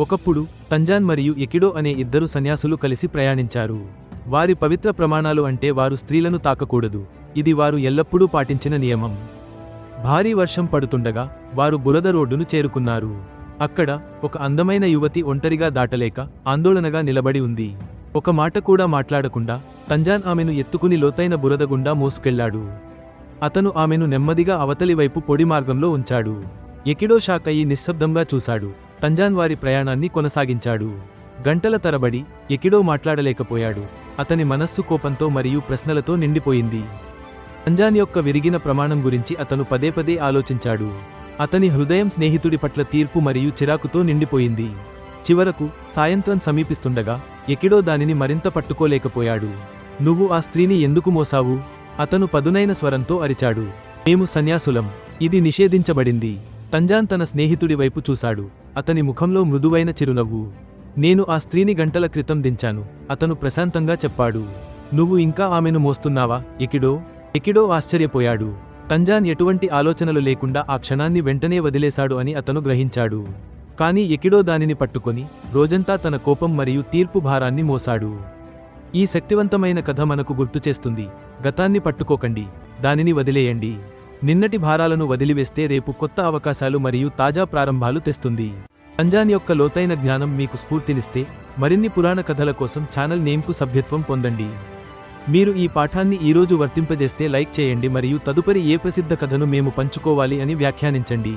ఒకప్పుడు తంజాన్ మరియు ఎకిడో అనే ఇద్దరు సన్యాసులు కలిసి ప్రయాణించారు. వారి పవిత్ర ప్రమాణాలు అంటే వారు స్త్రీలను తాకకూడదు. ఇది వారు ఎల్లప్పుడూ పాటించిన నియమం. భారీ వర్షం పడుతుండగా వారు బురద రోడ్డును చేరుకున్నారు. అక్కడ ఒక అందమైన యువతి ఒంటరిగా దాటలేక ఆందోళనగా నిలబడి ఉంది. ఒక మాట కూడా మాట్లాడకుండా తంజాన్ ఆమెను ఎత్తుకుని లోతైన బురద గుండా మోసుకెళ్ళాడు. అతను ఆమెను నెమ్మదిగా అవతలి వైపు పొడి మార్గంలో ఉంచాడు. ఎకిడో షాక్ అయ్యి నిశ్శబ్దంగా చూశాడు. తంజాన్ వారి ప్రయాణాన్ని కొనసాగించాడు. గంటల తరబడి ఎకిడో మాట్లాడలేకపోయాడు. అతని మనస్సు కోపంతో మరియు ప్రశ్నలతో నిండిపోయింది. తంజాన్ యొక్క విరిగిన ప్రమాణం గురించి అతను పదే పదే ఆలోచించాడు. అతని హృదయం స్నేహితుడి పట్ల తీర్పు మరియు చిరాకుతో నిండిపోయింది. చివరకు సాయంత్రం సమీపిస్తుండగా ఎకిడో దానిని మరింత పట్టుకోలేకపోయాడు. నువ్వు ఆ స్త్రీని ఎందుకు మోసావు? అతను పదునైన స్వరంతో అరిచాడు. మేము సన్యాసులం. ఇది నిషేధించబడింది. తంజాన్ తన స్నేహితుడి వైపు చూశాడు. అతని ముఖంలో మృదువైన చిరునవ్వు. నేను ఆ స్త్రీని గంటల క్రితం దించాను. అతను ప్రశాంతంగా చెప్పాడు. నువ్వు ఇంకా ఆమెను మోస్తున్నావా? ఎకిడో? ఎకిడో ఆశ్చర్యపోయాడు. తంజాన్ ఎటువంటి ఆలోచనలు లేకుండా ఆ క్షణాన్ని వెంటనే వదిలేశాడు అని అతను గ్రహించాడు. కానీ ఎకిడో దానిని పట్టుకొని రోజంతా తన కోపం మరియు తీర్పు భారాన్ని మోసాడు ఈ శక్తివంతమైన కథ మనకు గుర్తు చేస్తుంది. గతాన్ని పట్టుకోకండి. దానిని వదిలేయండి. నిన్నటి భారాలను వదిలివేస్తే రేపు కొత్త అవకాశాలు మరియు తాజా ప్రారంభాలు తెస్తుంది. రంజాన్ యొక్క లోతైన జ్ఞానం మీకు స్ఫూర్తినిస్తే మరిన్ని పురాణ కథల కోసం ఛానల్ నేమ్కు సభ్యత్వం పొందండి. మీరు ఈ పాఠాన్ని ఈరోజు వర్తింపజేస్తే లైక్ చేయండి మరియు తదుపరి ఏ ప్రసిద్ధ కథను మేము పంచుకోవాలి అని వ్యాఖ్యానించండి.